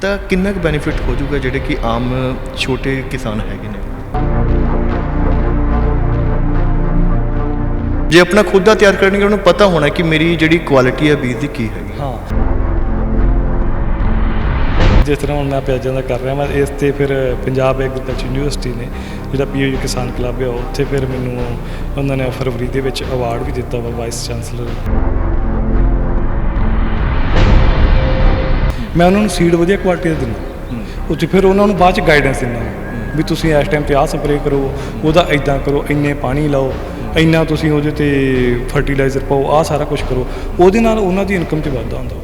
ਤਾਂ ਕਿੰਨਾ ਕੁ ਬੈਨੀਫਿਟ ਹੋ ਜਾਊਗਾ ਜਿਹੜੇ ਕਿ ਆਮ ਛੋਟੇ ਕਿਸਾਨ ਹੈਗੇ ਨੇ? ਜੇ ਆਪਣਾ ਖੁਦ ਦਾ ਤਿਆਰ ਕਰਨਗੇ, ਉਹਨੂੰ ਪਤਾ ਹੋਣਾ ਕਿ ਮੇਰੀ ਜਿਹੜੀ ਕੁਆਲਿਟੀ ਹੈ ਬੀਜ ਦੀ ਕੀ ਹੈਗੀ। ਹਾਂ। ਜਿਸ ਤਰ੍ਹਾਂ ਹੁਣ ਮੈਂ ਪਿਆਜ਼ਾਂ ਦਾ ਕਰ ਰਿਹਾ ਮੈਂ ਇਸ ਤੇ ਫਿਰ ਪੰਜਾਬ ਐਗਰੀਕਲਚਰ ਯੂਨੀਵਰਸਿਟੀ ਨੇ ਜਿਹੜਾ ਪੀਯੂ ਕਿਸਾਨ ਕਲੱਬ ਹੈ ਉੱਥੇ ਫਿਰ ਮੈਨੂੰ ਉਹਨਾਂ ਨੇ ਫਰਵਰੀ ਦੇ ਵਿੱਚ ਅਵਾਰਡ ਵੀ ਦਿੱਤਾ ਵਾ ਵਾਈਸ ਚਾਂਸਲਰ ਮੈਂ ਉਹਨਾਂ ਨੂੰ ਸੀਡ ਵਧੀਆ ਕੁਆਲਿਟੀ ਦਾ ਦਿੰਦਾ। ਉੱਥੇ ਫਿਰ ਉਹਨਾਂ ਨੂੰ ਬਾਅਦ ਚ ਗਾਈਡੈਂਸ ਦਿੰਦਾ ਵਾਂ ਤੁਸੀਂ ਇਸ ਟਾਈਮ ਤੇ ਆਹ ਸਪਰੇਅ ਕਰੋ ਉਹਦਾ ਇਦਾਂ ਕਰੋ ਇੰਨੇ ਪਾਣੀ ਲਾਓ ਇੰਨਾ ਤੁਸੀਂ ਉਹਦੇ ਤੇ ਫਰਟੀਲਾਈਜ਼ਰ ਪਾਓ ਆਹ ਸਾਰਾ ਕੁਝ ਕਰੋ। ਉਹਦੇ ਨਾਲ ਉਹਨਾਂ ਦੀ ਇਨਕਮ 'ਚ ਵਾਧਾ ਹੁੰਦਾ।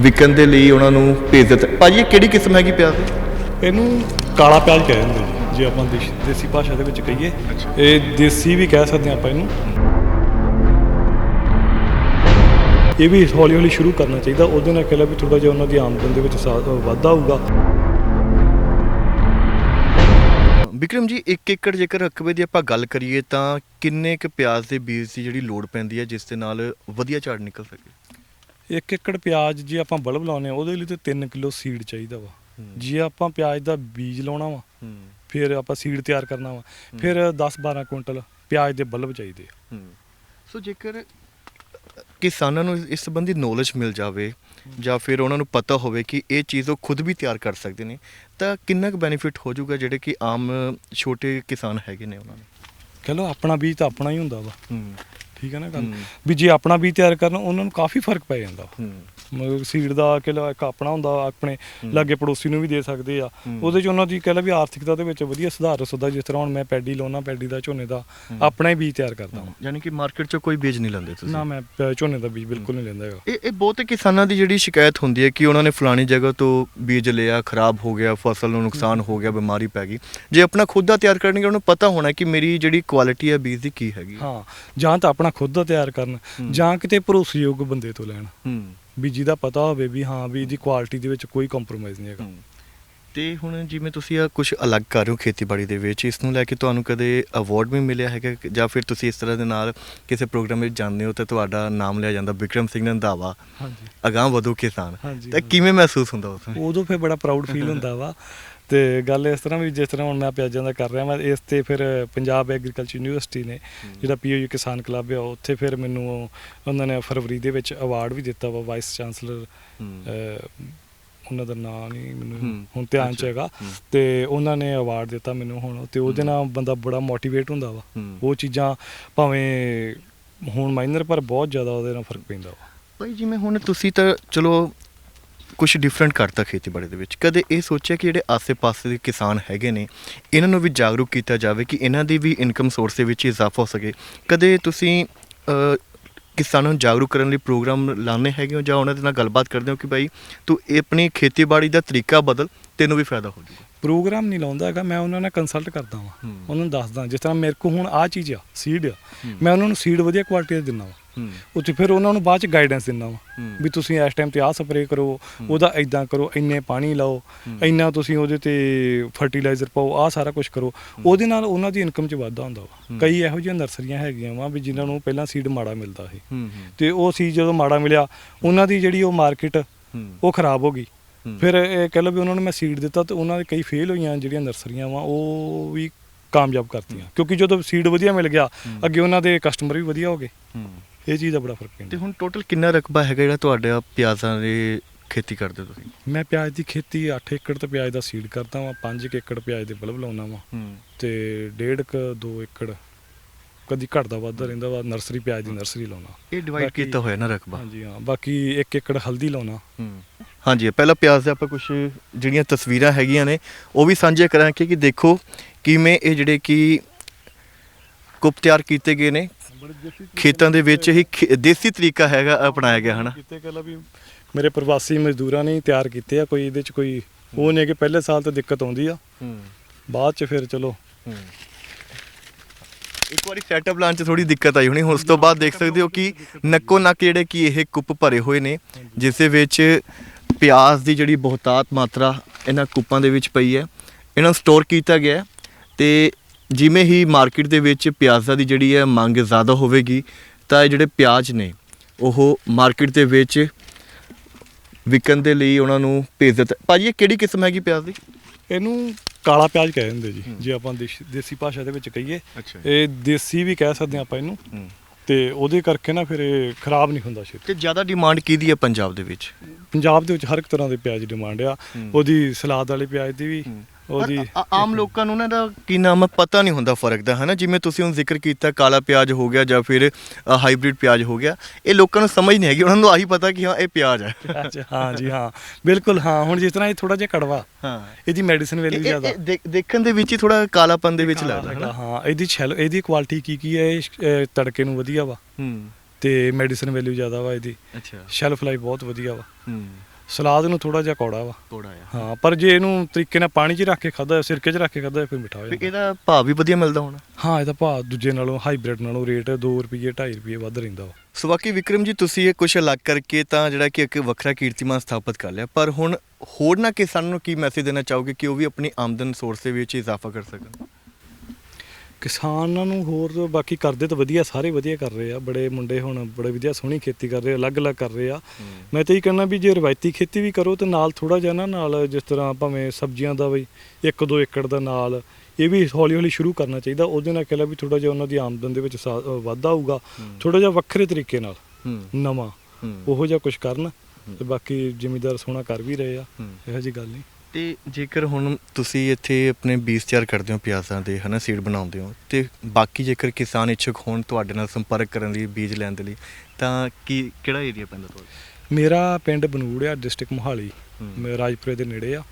ਵਿਕਣ ਦੇ ਲਈ ਉਹਨਾਂ ਨੂੰ ਭੇਜ ਦਿੱਤਾ। ਭਾਜੀ ਇਹ ਕਿਹੜੀ ਕਿਸਮ ਹੈਗੀ ਪਿਆਜ਼? ਦੀ ਇਹਨੂੰ ਕਾਲਾ ਪਿਆਜ਼ ਕਹਿ ਦਿੰਦੇ ਜੀ ਜੇ ਆਪਾਂ ਦੇਸ਼- ਦੇਸੀ ਭਾਸ਼ਾ ਦੇ ਵਿੱਚ ਕਹੀਏ। ਇਹ ਦੇਸੀ ਵੀ ਕਹਿ ਸਕਦੇ ਹਾਂ ਆਪਾਂ ਇਹਨੂੰ। ਇਹ ਵੀ ਹੌਲੀ ਹੌਲੀ ਸ਼ੁਰੂ ਕਰਨਾ ਚਾਹੀਦਾ। ਉਹਦੇ ਨਾਲ ਕਿਲਾ ਵੀ ਥੋੜਾ ਜਿਹਾ ਉਹਨਾਂ ਦੀ ਆਮਦਨ ਦੇ ਵਿੱਚ ਵਾਧਾ ਹੋਊਗਾ। ਵਿਕਰਮ ਜੀ 1 ਏਕੜ ਜੇਕਰ ਰਕਬੇ ਦੀ ਆਪਾਂ ਗੱਲ ਕਰੀਏ ਤਾਂ ਕਿੰਨੇ ਕੁ ਪਿਆਜ਼ ਦੇ ਬੀਜ ਦੀ ਜਿਹੜੀ ਲੋੜ ਪੈਂਦੀ ਹੈ ਜਿਸ ਦੇ ਨਾਲ ਵਧੀਆ ਝਾੜ ਨਿਕਲ ਸਕੇ? ਇੱਕ ਏਕੜ ਪਿਆਜ਼ ਜੇ ਆਪਾਂ ਬਲਬ ਲਾਉਨੇ ਆ ਉਹਦੇ ਲਈ ਤੇ 3 ਕਿਲੋ ਸੀਡ ਚਾਹੀਦਾ ਵਾ। ਜੇ ਆਪਾਂ ਪਿਆਜ਼ ਦਾ ਬੀਜ ਲਾਉਣਾ ਵਾ ਫਿਰ ਆਪਾਂ ਸੀਡ ਤਿਆਰ ਕਰਨਾ ਵਾ। ਫਿਰ 10 12 ਕੁਇੰਟਲ ਪਿਆਜ਼ ਦੇ ਬਲਬ ਚਾਹੀਦੇ ਆ। ਸੋ ਜੇਕਰ ਕਿਸਾਨਾਂ ਨੂੰ ਇਸ ਸੰਬੰਧੀ ਨੌਲੇਜ ਮਿਲ ਜਾਵੇ ਜਾਂ ਫਿਰ ਉਹਨਾਂ ਨੂੰ ਪਤਾ ਹੋਵੇ ਕਿ ਇਹ ਚੀਜ਼ ਉਹ ਖੁਦ ਵੀ ਤਿਆਰ ਕਰ ਸਕਦੇ ਨੇ ਤਾਂ ਕਿੰਨਾ ਕੁ ਬੈਨੀਫਿਟ ਹੋ ਜਾਊਗਾ ਜਿਹੜੇ ਕਿ ਆਮ ਛੋਟੇ ਕਿਸਾਨ ਹੈਗੇ ਨੇ ਉਹਨਾਂ ਨੂੰ? ਕਹ ਲਓ ਆਪਣਾ ਬੀਜ ਤਾਂ ਆਪਣਾ ਹੀ ਹੁੰਦਾ ਵਾ। ਠੀਕ ਹੈ ਨਾ ਗੱਲ। ਵੀ ਜੇ ਆਪਣਾ ਬੀਜ ਤਿਆਰ ਕਰਨ ਉਹਨਾਂ ਨੂੰ ਕਾਫੀ ਫ਼ਰਕ ਪੈ ਜਾਂਦਾ ਹੂੰ। ਮਤਲਬ ਸੀਡ ਦਾ ਕਿਲਾ ਇੱਕ ਆਪਣਾ ਹੁੰਦਾ ਆਪਣੇ ਹੂੰ। ਲਾਗੇ ਪੜੋਸੀ ਨੂੰ ਵੀ ਦੇ ਸਕਦੇ ਆ। ਹੂੰ। ਉਹਦੇ ਚ ਉਹਨਾਂ ਦੀ ਕਹਿ ਲਾ ਵੀ ਆਰਥਿਕਤਾ ਦੇ ਵਿੱਚ ਵਧੀਆ ਸੁਧਾਰ ਹੁੰਦਾ ਜਿਸ ਤਰ੍ਹਾਂ ਹੁਣ ਮੈਂ ਪੈਡੀ ਲਾਉਣਾ ਪੈਡੀ ਦਾ ਝੋਨੇ ਦਾ ਹੂੰ। ਆਪਣਾ ਹੀ ਬੀਜ ਤਿਆਰ ਕਰਦਾ ਹਾਂ। ਯਾਨੀ ਕਿ ਮਾਰਕੀਟ 'ਚੋਂ ਕੋਈ ਬੀਜ ਨਹੀਂ ਲੈਂਦੇ ਤੁਸੀਂ? ਨਾ ਮੈਂ ਝੋਨੇ ਦਾ ਬੀਜ ਬਿਲਕੁਲ ਨਹੀਂ ਲੈਂਦਾ ਹੈਗਾ। ਇਹ ਇਹ ਬਹੁਤੇ ਕਿਸਾਨਾਂ ਦੀ ਜਿਹੜੀ ਸ਼ਿਕਾਇਤ ਹੁੰਦੀ ਹੈ ਕਿ ਉਹਨਾਂ ਨੇ ਫਲਾਣੀ ਜਗ੍ਹਾ ਤੋਂ ਬੀਜ ਲਿਆ ਖਰਾਬ ਹੋ ਗਿਆ ਫਸਲ ਨੂੰ ਨੁਕਸਾਨ ਹੋ। ਗਿਆ ਬਿਮਾਰੀ ਪੈ ਗਈ। ਜੇ ਆਪਣਾ ਖੁਦ ਦਾ ਤਿਆਰ ਕਰਨਗੇ ਉਹਨੂੰ ਪਤਾ ਹੋਣਾ ਕਿ ਮੇਰੀ ਜਿਹੜੀ ਕੁਆਲਿਟੀ ਹੈ ਬੀਜ ਦੀ ਕੀ ਹੈਗੀ ਹਾਂ ਜਾਂ ਤਾਂ ਆਪਣਾ ਖੁਦ ਦਾ ਤਿਆਰ ਕਰਨ ਹੂੰ। ਜਾਂ ਕਿਤੇ ਭਰੋਸੇਯੋਗ ਬੰਦੇ ਤੋਂ ਲੈਣ। ਹੂੰ। ਵੀ ਜਿਹਦਾ ਪਤਾ ਹੋਵੇ ਵੀ ਹਾਂ ਵੀ ਇਹਦੀ ਕੁਆਲਿਟੀ ਦੇ ਵਿੱਚ ਕੋਈ ਕੰਪਰੋਮਾਈਜ਼ ਨਹੀਂ ਹੈਗਾ ਹੂੰ। ਤੇ ਹੁਣ ਜਿਵੇਂ ਤੁਸੀਂ ਆ ਕੁਝ ਅਲੱਗ ਕਰ ਰਹੇ ਹੋ ਖੇਤੀਬਾੜੀ ਦੇ ਵਿੱਚ ਇਸ ਨੂੰ ਲੈ ਕੇ ਤੁਹਾਨੂੰ ਕਦੇ ਅਵਾਰਡ ਵੀ ਮਿਲਿਆ ਹੈਗਾ ਕਿ- ਜਾਂ ਫਿਰ ਤੁਸੀਂ ਇਸ ਤਰ੍ਹਾਂ ਦੇ ਨਾਲ ਕਿਸੇ ਪ੍ਰੋਗਰਾਮ ਵਿੱਚ ਜਾਂਦੇ ਹੋ ਤਾਂ ਤੁਹਾਡਾ ਨਾਮ ਲਿਆ ਜਾਂਦਾ ਵਿਕਰਮ ਸਿੰਘ ਰੰਧਾਵਾ ਹਾਂਜੀ। ਅਗਾਂਹ ਵਧੂ ਕਿਸਾਨ। ਹਾਂਜੀ, ਤਾਂ। ਕਿਵੇਂ ਮਹਿਸੂਸ ਹੁੰਦਾ ਉਸ ਵਿੱਚ ਉਦੋਂ ਫਿਰ ਬੜਾ ਪ੍ਰਾਊਡ ਫੀਲ ਹੁੰਦਾ ਵਾ। ਤੇ ਗੱਲ ਇਸ ਤਰ੍ਹਾਂ ਵੀ ਜਿਸ ਤਰ੍ਹਾਂ ਹੁਣ ਮੈਂ ਪਿਆਜ਼ਾਂ ਦਾ ਕਰ ਰਿਹਾ ਮੈਂ ਇਸ ਤੇ ਫਿਰ ਪੰਜਾਬ ਐਗਰੀਕਲਚਰ ਯੂਨੀਵਰਸਿਟੀ ਨੇ ਜਿਹੜਾ ਪੀਯੂ ਕਿਸਾਨ ਕਲੱਬ ਹੈ ਉੱਥੇ ਫਿਰ ਮੈਨੂੰ ਉਹਨਾਂ ਨੇ ਫਰਵਰੀ ਦੇ ਵਿੱਚ ਅਵਾਰਡ ਵੀ ਦਿੱਤਾ ਵਾ ਵਾਈਸ ਚਾਂਸਲਰ ਉਹਨਾਂ ਦਾ ਨਾਂ ਨਹੀਂ ਮੈਨੂੰ ਹੂੰ, ਹੁਣ ਧਿਆਨ ਚ ਅੱਛਾ, ਹੈਗਾ। ਹੂੰ। ਤੇ ਉਹਨਾਂ ਨੇ ਅਵਾਰਡ ਦਿੱਤਾ ਮੈਨੂੰ ਹੁਣ ਤੇ ਉਹਦੇ ਨਾਲ ਬੰਦਾ ਬੜਾ ਮੋਟੀਵੇਟ ਹੁੰਦਾ ਵਾ। ਹੂੰ। ਉਹ ਚੀਜ਼ਾਂ ਭਾਵੇਂ ਹੁਣ ਮਾਈਨਰ ਪਰ ਬਹੁਤ ਜ਼ਿਆਦਾ ਉਹਦੇ ਨਾਲ ਫ਼ਰਕ ਪੈਂਦਾ ਵਾ। ਭਾਈ ਜਿਵੇਂ ਹੁਣ ਤੁਸੀਂ ਤਾਂ ਚਲੋ ਕੁਝ ਡਿਫਰੈਂਟ ਕਰਤਾ ਖੇਤੀਬਾੜੀ ਦੇ ਵਿੱਚ। ਕਦੇ ਇਹ ਸੋਚਿਆ ਕਿ ਜਿਹੜੇ ਆਸ-ਪਾਸ ਦੇ ਕਿਸਾਨ ਹੈਗੇ ਨੇ ਇਹਨਾਂ ਨੂੰ ਵੀ ਜਾਗਰੂਕ ਕੀਤਾ ਜਾਵੇ ਕਿ ਇਹਨਾਂ ਦੀ ਵੀ ਇਨਕਮ ਸੋਰਸ ਦੇ ਵਿੱਚ ਇਜ਼ਾਫਾ ਹੋ ਸਕੇ। ਕਦੇ ਤੁਸੀਂ ਅ, ਕਿਸਾਨਾਂ ਨੂੰ ਜਾਗਰੂਕ ਕਰਨ ਲਈ ਪ੍ਰੋਗਰਾਮ ਲਾਉਂਦੇ ਹੈਗੇ ਹੋ ਜਾਂ ਉਹਨਾਂ ਦੇ ਨਾਲ ਗੱਲਬਾਤ ਕਰਦੇ ਹੋ ਕਿ ਭਾਈ ਤੂੰ ਇਹ ਆਪਣੀ ਖੇਤੀਬਾੜੀ ਦਾ ਤਰੀਕਾ ਬਦਲ ਤੈਨੂੰ ਵੀ ਫਾਇਦਾ ਹੋ ਜਾਊਗਾ ਪ੍ਰੋਗਰਾਮ ਨਹੀਂ ਲਾਉਂਦਾ ਹੈਗਾ ਮੈਂ ਉਹਨਾਂ ਨਾਲ ਕੰਸਲਟ ਕਰਦਾ ਵਾਂ ਹੂੰ। ਉਹਨਾਂ ਨੂੰ ਦੱਸਦਾ ਜਿਸ ਤਰ੍ਹਾਂ ਮੇਰੇ ਕੋਲ ਹੁਣ ਆਹ ਚੀਜ਼ ਆ ਸੀਡ ਆ। ਮੈਂ ਉਹਨਾਂ ਨੂੰ ਸੀਡ ਵਧੀਆ ਕੁਆਲਿਟੀ ਦਾ ਦਿੰਦਾ ਵਾਂ ਹੂੰ ਉੱਥੇ ਫਿਰ ਉਹਨਾਂ ਨੂੰ ਬਾਅਦ ਚ ਗਾਈਡੈਂਸ ਦਿੰਦਾ ਵਾਂ। ਵੀ ਤੁਸੀਂ ਇਸ ਟਾਈਮ ਤੇ ਆਹ ਸਪਰੇਅ ਕਰੋ ਉਹਦਾ ਇਦਾਂ ਕਰੋ ਇੰਨੇ ਪਾਣੀ ਲਾਓ। ਇੰਨਾ ਤੁਸੀਂ ਉਹਦੇ ਤੇ ਫਰਟੀਲਾਈਜ਼ਰ ਪਾਓ ਆਹ ਸਾਰਾ ਕੁਝ ਕਰੋ। ਉਹਦੇ ਨਾਲ ਉਹਨਾਂ ਦੀ ਇਨਕਮ 'ਚ ਵਾਧਾ ਹੁੰਦਾ ਵਾ। ਕਈ ਇਹੋ ਜਿਹੀਆਂ ਨਰਸਰੀਆਂ ਹੈਗੀਆਂ ਵਾ ਵੀ ਜਿਨ੍ਹਾਂ ਨੂੰ ਪਹਿਲਾਂ ਸੀਡ ਮਾੜਾ ਮਿਲਦਾ ਸੀ। ਤੇ ਉਹ ਸੀ ਜਦੋਂ ਮਾੜਾ ਮਿਲਿਆ ਉਹਨਾਂ ਦੀ ਜਿਹੜੀ ਉਹ ਮਾਰਕੀਟ ਉਹ ਖਰਾਬ ਹੋ ਗਈ। ਫਿਰ ਇਹ ਕਹਿ ਲਓ ਵੀ ਉਹਨਾਂ ਨੂੰ ਮੈਂ ਸੀਡ ਦਿੱਤਾ ਤੇ ਉਹਨਾਂ ਦੇ ਕਈ ਫੇਲ ਹੋਈਆਂ ਜਿਹੜੀਆਂ ਨਰਸਰੀਆਂ ਵਾ ਉਹ ਵੀ ਕਾਮਯਾਬ ਕਰਤੀਆਂ। ਕਿਉਂਕਿ ਜਦੋਂ ਸੀਡ ਵਧੀਆ ਮਿਲ ਗਿਆ। ਅੱਗੇ ਉਹਨਾਂ ਦੇ ਕਸਟਮਰ ਵੀ ਵਧੀਆ ਹੋ ਗਏ। ਇਹ ਚੀਜ਼ ਦਾ ਬੜਾ ਫ਼ਰਕ ਤੇ ਪੈਂਦਾ ਹੁਣ ਟੋਟਲ ਕਿੰਨਾ ਰਕਬਾ ਹੈਗਾ ਜਿਹੜਾ ਤੁਹਾਡਾ ਪਿਆਜ਼ਾਂ ਦੀ ਖੇਤੀ ਕਰਦੇ ਹੋ ਤੁਸੀਂ? ਮੈਂ ਪਿਆਜ਼ ਦੀ ਖੇਤੀ 8 ਏਕੜ ਤੇ ਪਿਆਜ਼ ਦਾ ਸੀਡ ਕਰਦਾ ਵਾਂ 5 ਏਕੜ ਪਿਆਜ਼ ਦੇ ਬਲਬ ਲਾਉਣਾ ਵਾਂ। ਹੂੰ। ਤੇ 1.5 ਕ 2 ਏਕੜ ਕਦੀ ਘਟਦਾ ਵੱਧਦਾ ਰਹਿੰਦਾ ਵਾ ਨਰਸਰੀ ਪਿਆਜ਼ ਦੀ ਨਰਸਰੀ ਲਾਉਣਾ ਇਹ ਡਿਵਾਈਡ ਬਾਕੀ- ਕੀਤਾ ਹੋਇਆ ਨਾ ਰਕਬਾ। ਹਾਂਜੀ ਹਾਂ ਬਾਕੀ 1 ਏਕੜ ਹਲਦੀ ਲਾਉਣਾ ਹੂੰ। ਹਾਂਜੀ ਪਹਿਲਾਂ ਪਿਆਜ਼ ਦੇ ਆਪਾਂ ਕੁਝ ਜਿਹੜੀਆਂ ਤਸਵੀਰਾਂ ਹੈਗੀਆਂ ਨੇ ਉਹ ਵੀ ਸਾਂਝੇ ਕਰਾਂਗੇ ਕਿ ਦੇਖੋ ਕਿਵੇਂ ਇਹ ਜਿਹੜੇ ਕਿ ਕੁੱਪ ਤਿਆਰ ਕੀਤੇ ਗਏ ਨੇ ਖੇਤਾਂ ਦੇ ਵਿੱਚ ਹੀ ਖੇ- ਦੇਸੀ ਤਰੀਕਾ ਹੈਗਾ ਅਪਣਾਇਆ ਗਿਆ ਹਨਾ? ਕਿਤੇ ਕਹ ਲਾ ਵੀ ਮੇਰੇ ਪ੍ਰਵਾਸੀ ਮਜ਼ਦੂਰਾਂ ਨੇ ਹੀ ਤਿਆਰ ਕੀਤੇ ਆ ਕੋਈ ਇਹਦੇ ਚ ਕੋਈ ਉਹ ਨਹੀਂ ਕਿ ਪਹਿਲੇ ਸਾਲ ਤੇ ਦਿੱਕਤ ਆਉਂਦੀ ਆ। ਹੂੰ। ਬਾਅਦ ਚ ਫਿਰ ਚਲੋ। ਹੂੰ। ਇੱਕ ਵਾਰੀ ਸੈਟਅਪ ਲਾਉਣ 'ਚ ਥੋੜੀ ਦਿੱਕਤ ਆਈ ਹੋਣੀ ਉਸ ਤੋਂ ਬਾਅਦ ਦੇਖ ਸਕਦੇ ਹੋ ਕਿ ਨੱਕੋ ਨੱਕ ਜਿਹੜੇ ਕਿ ਇਹ ਕੁੱਪ ਭਰੇ ਹੋਏ ਨੇ ਜਿਸ ਦੇ ਵਿੱਚ ਪਿਆਜ਼ ਦੀ ਜਿਹੜੀ ਬਹੁਤਾਤ ਮਾਤਰਾ ਇਹਨਾਂ ਕੁੱਪਾਂ ਦੇ ਵਿੱਚ ਪਈ ਹੈ। ਇਹਨਾਂ ਨੂੰ ਸਟੋਰ ਕੀਤਾ ਗਿਆ ਹੈ ਤੇ ਜਿਵੇਂ ਹੀ ਮਾਰਕੀਟ ਦੇ ਵਿੱਚ ਪਿਆਜ਼ਾਂ ਦੀ ਜਿਹੜੀ ਹੈ ਮੰਗ ਜ਼ਿਆਦਾ ਹੋਵੇਗੀ ਤਾਂ ਇਹ ਜਿਹੜੇ ਪਿਆਜ਼ ਨੇ ਉਹ ਮਾਰਕੀਟ ਦੇ ਵਿੱਚ ਵਿਕਣ ਦੇ ਲਈ ਉਹਨਾਂ ਨੂੰ ਭੇਜ ਦਿੱਤਾ ਭਾਜੀ ਇਹ ਕਿਹੜੀ ਕਿਸਮ ਹੈਗੀ ਪਿਆਜ਼ ਦੀ? ਇਹਨੂੰ ਕਾਲਾ ਪਿਆਜ਼ ਕਹਿ ਦਿੰਦੇ ਜੀ ਜੇ ਆਪਾਂ ਦੇਸ਼ੀ ਦੇਸੀ ਭਾਸ਼ਾ ਦੇ ਵਿੱਚ ਕਹੀਏ ਅੱਛਾ। ਇਹ ਦੇਸੀ ਵੀ ਕਹਿ ਸਕਦੇ ਹਾਂ ਆਪਾਂ ਇਹਨੂੰ ਤੇ ਉਹਦੇ ਕਰਕੇ ਨਾ ਫਿਰ ਇਹ ਖਰਾਬ ਨਹੀਂ ਹੁੰਦਾ ਛੇਤੀ। ਤੇ ਜ਼ਿਆਦਾ ਡਿਮਾਂਡ ਕਿਹਦੀ ਹੈ ਪੰਜਾਬ ਦੇ ਵਿੱਚ? ਪੰਜਾਬ ਦੇ ਵਿੱਚ ਹਰ ਇੱਕ ਤਰ੍ਹਾਂ ਦੇ ਪਿਆਜ਼ ਦੀ ਡਿਮਾਂਡ ਆ। ਉਹਦੀ ਸਲਾਦ ਵਾਲੇ ਪਿਆਜ਼ ਦੀ ਵੀ ਪਰ ਆ- ਆਮ ਲੋਕਾਂ ਨੂੰ ਨਾ ਦਾ ਕੀ ਨਾਮ ਹੈ ਪਤਾ ਨਹੀਂ ਹੁੰਦਾ ਫ਼ਰਕ ਦਾ ਹਨਾ? ਜਿਵੇਂ ਤੁਸੀਂ ਹੁਣ ਜ਼ਿਕਰ ਕੀਤਾ ਕਾਲਾ ਪਿਆਜ਼ ਹੋ ਗਿਆ ਜਾਂ ਫਿਰ ਹਾਈਬ੍ਰਿਡ ਪਿਆਜ਼ ਹੋ ਗਿਆ ਇਹ ਲੋਕਾਂ ਨੂੰ ਸਮਝ ਨਹੀਂ ਹੈਗੀ ਉਹਨਾਂ ਨੂੰ ਆਹੀ ਪਤਾ ਕਿ ਹਾਂ ਇਹ ਪਿਆਜ਼ ਹੈ ਹਾਂ ਜੀ ਹਾਂ। ਬਿਲਕੁਲ ਹਾਂ। ਹੁਣ ਜਿਸ ਤਰ੍ਹਾਂ ਇਹ ਥੋੜਾ ਜਿਹਾ ਕੜਵਾ ਹਾਂ। ਇਹਦੀ ਮੈਡੀਸਿਨ ਵੈਲਿਊ ਜ਼ਿਆਦਾ। ਦੇਖਣ ਦੇ ਵਿੱਚ ਹੀ ਥੋੜਾ ਕਾਲਾਪਨ ਦੇ ਵਿੱਚ ਲੱਗਦਾ ਹਨਾ? ਹਾਂ। ਇਹਦੀ ਛੈਲ ਇਹਦੀ ਕੁਆਲਿਟੀ ਕੀ ਕੀ ਹੈ? ਇਹ ਸ਼- ਇਹ ਤੜਕੇ ਨੂੰ ਵਧੀਆ ਵਾ। ਹੂੰ। ਤੇ ਮੈਡੀਸਿਨ ਵੈਲਿਊ ਜ਼ਿਆਦਾ ਵਾ ਇਹਦੀ। ਅੱਛਾ। ਸ਼ੈਲਫ ਲਾਈਫ ਬਹੁਤ ਵਧੀਆ ਵਾ। ਹੂੰ। ਸਲਾਦ ਨੂੰ ਥੋੜਾ ਜਿਹਾ ਕੌੜਾ ਵਾ। ਕੋੜਾ ਆ। ਹਾਂ ਪਰ ਜੇ ਇਹਨੂੰ ਤਰੀਕੇ ਨਾਲ ਪਾਣੀ 'ਚ ਰੱਖ ਕੇ ਖਾਦਾ ਸਿਰਕੇ 'ਚ ਰੱਖ ਕੇ ਖਾਦਾ ਫਿਰ ਮਿੱਠਾ ਹੋ ਵੀ ਜਾਂਦਾ। ਇਹਦਾ ਭਾਅ ਵੀ ਵਧੀਆ ਮਿਲਦਾ ਹੋਣਾ। ਹਾਂ ਇਹਦਾ ਭਾਅ ਦੂਜੇ ਨਾਲੋਂ ਹਾਈਬ੍ਰਿਡ ਨਾਲੋਂ ਰੇਟ 2 ਰੁਪਏ 2.5 ਰੁਪਏ ਵੱਧ ਰਹਿੰਦਾ ਵਾ। ਸੋ ਬਾਕੀ ਵਿਕਰਮ ਜੀ ਤੁਸੀਂ ਇਹ ਕੁਝ ਅਲੱਗ ਕਰਕੇ ਤਾਂ ਜਿਹੜਾ ਕਿ ਇੱਕ ਵੱਖਰਾ ਕੀਰਤੀਮਾਨ ਸਥਾਪਿਤ ਕਰ ਲਿਆ ਪਰ ਹੁਣ ਹੋਰ ਨਾ ਕਿਸਾਨਾਂ ਨੂੰ ਕੀ ਮੈਸੇਜ ਦੇਣਾ ਚਾਹੋਗੇ ਕਿ ਉਹ ਵੀ ਆਪਣੀ ਆਮਦਨ ਸੋਰਸ ਦੇ ਵਿੱਚ ਇਜ਼ਾਫਾ ਕਰ ਸਕਣ? ਕਿਸਾਨਾਂ ਨੂੰ ਹੋਰ ਬਾਕੀ ਕਰਦੇ ਤਾਂ ਵਧੀਆ ਸਾਰੇ ਵਧੀਆ ਕਰ ਰਹੇ ਆ। ਬੜੇ ਮੁੰਡੇ ਹੁਣ ਬੜੇ ਵਧੀਆ ਸੋਹਣੀ ਖੇਤੀ ਕਰ ਰਹੇ ਆ ਅਲੱਗ-ਅਲੱਗ ਕਰ ਰਹੇ ਆ। ਮੈਂ ਤਾਂ ਇਹ ਕਹਿਣਾ ਵੀ ਜੇ ਰਵਾਇਤੀ ਖੇਤੀ ਵੀ ਕਰੋ ਤੇ ਨਾਲ ਥੋੜਾ ਜਿਹਾ ਨਾ ਨਾਲ ਜਿਸ ਤਰ੍ਹਾਂ ਭਾਵੇਂ ਸਬਜ਼ੀਆਂ ਦਾ ਬਈ 1-2 ਏਕੜ ਦਾ ਨਾਲ ਇਹ ਵੀ ਹੌਲੀ-ਹੌਲੀ ਸ਼ੁਰੂ ਕਰਨਾ ਚਾਹੀਦਾ। ਉਹਦੇ ਨਾਲ ਕਹਿੰਦਾ ਵੀ ਥੋੜਾ ਜਿਹਾ ਉਹਨਾਂ ਦੀ ਆਮਦਨ ਦੇ ਵਿੱਚ ਵਾਧਾ ਆਊਗਾ। ਥੋੜਾ ਜਿਹਾ ਵੱਖਰੇ ਤਰੀਕੇ ਨਾਲ ਨਵਾਂ ਉਹੋ ਜਿਹਾ ਕੁਝ ਕਰਨ ਤੇ ਬਾਕੀ ਜ਼ਿਮੀਦਾਰ ਸੋਹਣਾ ਕਰ ਵੀ ਰਹੇ ਆ। ਇਹੋ ਜੀ ਗੱਲ ਨਹੀਂ। ਤੇ ਜੇਕਰ ਹੁਣ ਤੁਸੀਂ ਇੱਥੇ ਆਪਣੇ ਬੀਜ ਤਿਆਰ ਕਰਦੇ ਹੋ ਪਿਆਜ਼ਾਂ ਦੇ ਹਨਾ ਸੀਡ ਬਣਾਉਂਦੇ ਹੋ ਤੇ ਬਾਕੀ ਜੇਕਰ ਕਿਸਾਨ ਇੱਛੁਕ ਹੋਣ ਤੁਹਾਡੇ ਨਾਲ ਸੰਪਰਕ ਕਰਨ ਲਈ ਬੀਜ ਲੈਣ ਦੇ ਲਈ ਤਾਂ ਕੀ ਕਿਹੜਾ ਏਰੀਆ ਪੈਂਦਾ ਤੁਹਾਡਾ? ਮੇਰਾ ਪਿੰਡ ਬਨੂੜ ਆ ਡਿਸਟ੍ਰਿਕਟ ਮੋਹਾਲੀ। ਮੈਂ ਰਾਜਪੁਰੇ ਦੇ ਨੇੜੇ ਆ।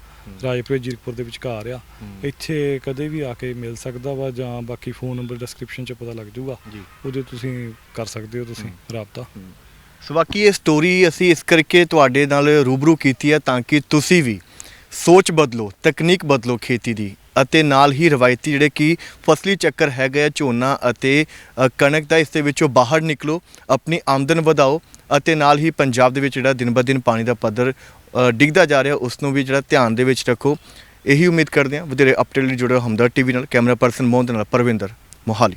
ਰਾਜਪੁਰੇ ਜੀਰਕਪੁਰ ਦੇ ਵਿਚਕਾਰ ਆ। ਇੱਥੇ ਕਦੇ ਵੀ ਆ ਕੇ ਮਿਲ ਸਕਦਾ ਵਾ ਜਾਂ ਬਾਕੀ ਫੋਨ ਨੰਬਰ ਡਿਸਕ੍ਰਿਪਸ਼ਨ 'ਚ ਪਤਾ ਲੱਗ ਜਾਊਗਾ ਜੀ। ਉਹਦੇ ਤੁਸੀਂ ਕਰ ਸਕਦੇ ਹੋ ਤੁਸੀਂ ਰਾਬਤਾ। ਸੋ ਬਾਕੀ ਇਹ ਸਟੋਰੀ ਅਸੀਂ ਇਸ ਕਰਕੇ ਤੁਹਾਡੇ ਨਾਲ ਰੂਬਰੂ ਕੀਤੀ ਹੈ ਤਾਂ ਕਿ ਤੁਸੀਂ ਵੀ ਸੋਚ ਬਦਲੋ ਤਕਨੀਕ ਬਦਲੋ ਖੇਤੀ ਦੀ ਅਤੇ ਨਾਲ ਹੀ ਰਵਾਇਤੀ ਜਿਹੜੇ ਕਿ ਫਸਲੀ ਚੱਕਰ ਹੈਗੇ ਆ ਝੋਨਾ ਅਤੇ ਅ, ਕਣਕ ਦਾ ਇਸ ਦੇ ਵਿੱਚੋਂ ਬਾਹਰ ਨਿਕਲੋ ਆਪਣੀ ਆਮਦਨ ਵਧਾਓ ਅਤੇ ਨਾਲ ਹੀ ਪੰਜਾਬ ਦੇ ਵਿੱਚ ਜਿਹੜਾ ਦਿਨ ਬ ਦਿਨ ਪਾਣੀ ਦਾ ਪੱਧਰ ਅ, ਡਿੱਗਦਾ ਜਾ ਰਿਹਾ ਉਸ ਨੂੰ ਵੀ ਜਿਹੜਾ ਧਿਆਨ ਦੇ ਵਿੱਚ ਰੱਖੋ। ਇਹੀ ਉਮੀਦ ਕਰਦੇ ਹਾਂ ਵਧੇਰੇ ਅਪਡੇਟ ਲਈ ਜੁੜੇ ਜੁੜੋ ਹਮਦਰ ਟੀਵੀ ਨਾਲ ਕੈਮਰਾ ਪਰਸਨ ਮੋਹਨ ਦੇ ਨਾਲ ਪਰਵਿੰਦਰ ਮੋਹਾਲੀ।